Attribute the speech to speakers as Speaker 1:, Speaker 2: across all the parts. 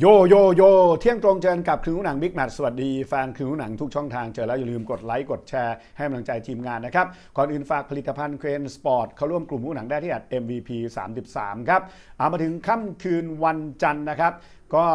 Speaker 1: โยโยโยเที่ยงตรงเจอกับคืนหนังบิ๊กแมทสวัสดีแฟนคืนหนังทุกช่องทางเจอแล้วอย่าลืมกดไลค์กดแชร์ให้กำลังใจทีมงานนะครับ ก่อนอื่นฝากผลิตภัณฑ์เครนสปอร์ตเขาร่วมกลุ่มผู้หนังได้ที่อัด MVP 33 ครับเอามาถึงค่ำคืนวันจันทร์นะครับ ก็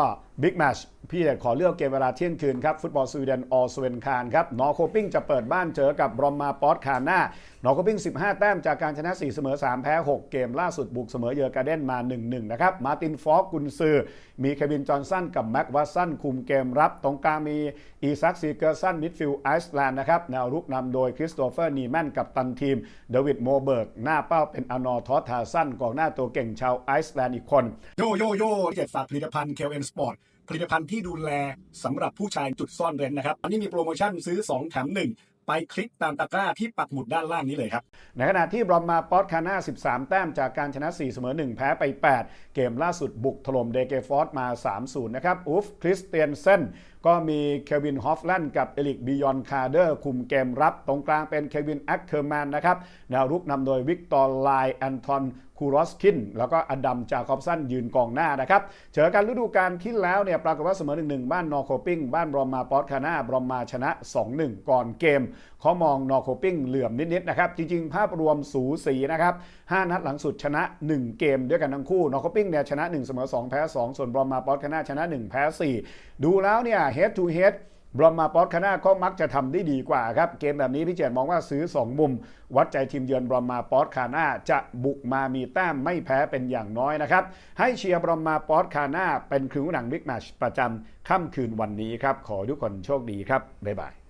Speaker 1: บิ๊กแมชพี่ขอเลือกเกมเวลาเที่ยงคืนครับ ฟุตบอลสวีเดนออสเวนคารครับนอโคปิ้งจะเปิดบ้านเจอกับบรอมมาปอสคาน่านอโคปิ้ง 15 แต้มจากการชนะ 4 เสมอ 3 แพ้ 6 เกมล่าสุดบุกเสมอเยอร์การ์เดนมา 1-1 นะครับ มาตินฟอกกุนซือ มีเควินจอห์นสันกับแม็กวัตสันคุมเกมรับ ตรงกลางมีอีซักซีเกอร์สันมิดฟิลด์ไอซ์แลนด์นะครับแนวรุกนำโดยคริสโตเฟอร์นีแมนกับตันทีมเดวิดโมเบิร์กหน้าเป้าเป็นอนอร์ทอสทาสันกองหน้าตัวเก่งชาวไอซ์แลนด์อีกคนโยโยโย่เจ็ดฝากผลิตภัณฑ์เคลเอ็นสปอร์ตผลิตภัณฑ์ที่ดูแลสำหรับผู้ชายจุดซ่อนเร้นนะครับ อันนี้มีโปรโมชั่นซื้อ 2 แถม 1 ไปคลิกตามตะกร้าที่ปักหมุดด้านล่างนี้เลยครับ ในขณะที่บรอมมาปอสคาน่า 13 แต้มจากการชนะ 4 เสมอ 1 แพ้ไป 8 เกมล่าสุดบุกถล่มเดเกฟอร์ดมา 3-0 นะครับ อูฟ คริสเตียนเซน ก็มีเควินฮอฟแลนด์กับเอลิกบิยอนคาร์เดอร์คุมเกมรับ ตรงกลางเป็นเควินแอคเคอร์แมนนะครับแนวรุกนำโดยวิกตอร์ไลแอนทอนคูรอสคิน แล้วก็อดัมจาคอบสันยืนกองหน้านะครับเจอกันฤดูกาลที่แล้วเนี่ยปรากฏว่าเสมอ 1-1 บ้านนอร์โคปิ้ง บ้านบรอมมาปอสคาน่าบรอมมาชนะ 2-1 ก่อนเกมเขามองนอร์โคปิ้งเหลื่อมนิดๆนะครับจริงๆ ภาพรวมสูสีนะครับ 5 นัดหลังสุดชนะ 1 เกมด้วยกันทั้งคู่นอร์โคปิ้งเนี่ยชนะ 1 เสมอ 2 แพ้ 2 ส่วนบรอมมาปอสคาน่าชนะ 1 แพ้ 4 ดูแล้วเนี่ย head to head บรอมมาปอสคาน่าก็มักจะทำได้ดีกว่าครับเกมแบบนี้พี่เจนมองว่าซื้อ 2 มุม วัดใจทีมเยือนบรอมมาปอสคาน่าจะบุกมามีแต้มไม่แพ้เป็นอย่างน้อยนะครับ ให้เชียร์บรอมมาปอสคาน่าเป็นครูหนังบิ๊กแมชประจำค่ำคืนวันนี้ครับ ขอทุกคนโชคดีครับ บ๊ายบาย